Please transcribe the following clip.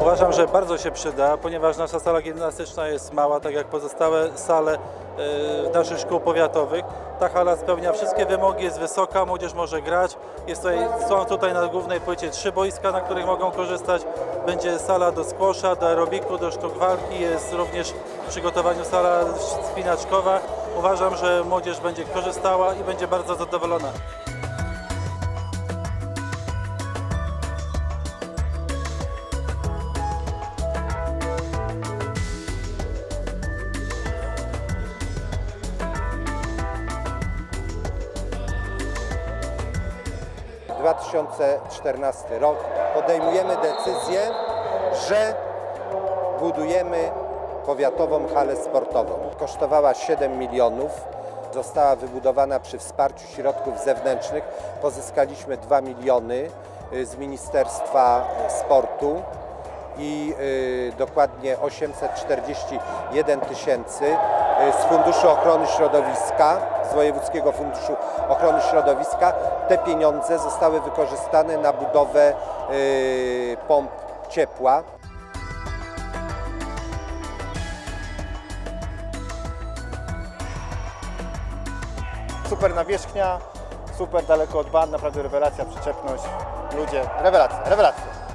Uważam, że bardzo się przyda, ponieważ nasza sala gimnastyczna jest mała, tak jak pozostałe sale e, naszych szkół powiatowych. Ta hala spełnia wszystkie wymogi, jest wysoka, młodzież może grać. Jest tutaj, są tutaj na głównej płycie trzy boiska, na których mogą korzystać. Będzie sala do skłosza, do aerobiku, do sztuk walki. Jest również w przygotowaniu sala spinaczkowa. Uważam, że młodzież będzie korzystała i będzie bardzo zadowolona. 2014 rok podejmujemy decyzję, że budujemy powiatową halę sportową. Kosztowała 7 milionów. Została wybudowana przy wsparciu środków zewnętrznych. Pozyskaliśmy 2 miliony y, z Ministerstwa Sportu i y, dokładnie 841 tysięcy y, z Funduszu Ochrony Środowiska, z Wojewódzkiego Funduszu Ochrony Środowiska. Te pieniądze zostały wykorzystane na budowę y, pomp ciepła. Super nawierzchnia, super daleko od ban, naprawdę rewelacja, przyczepność, ludzie, rewelacja, rewelacja.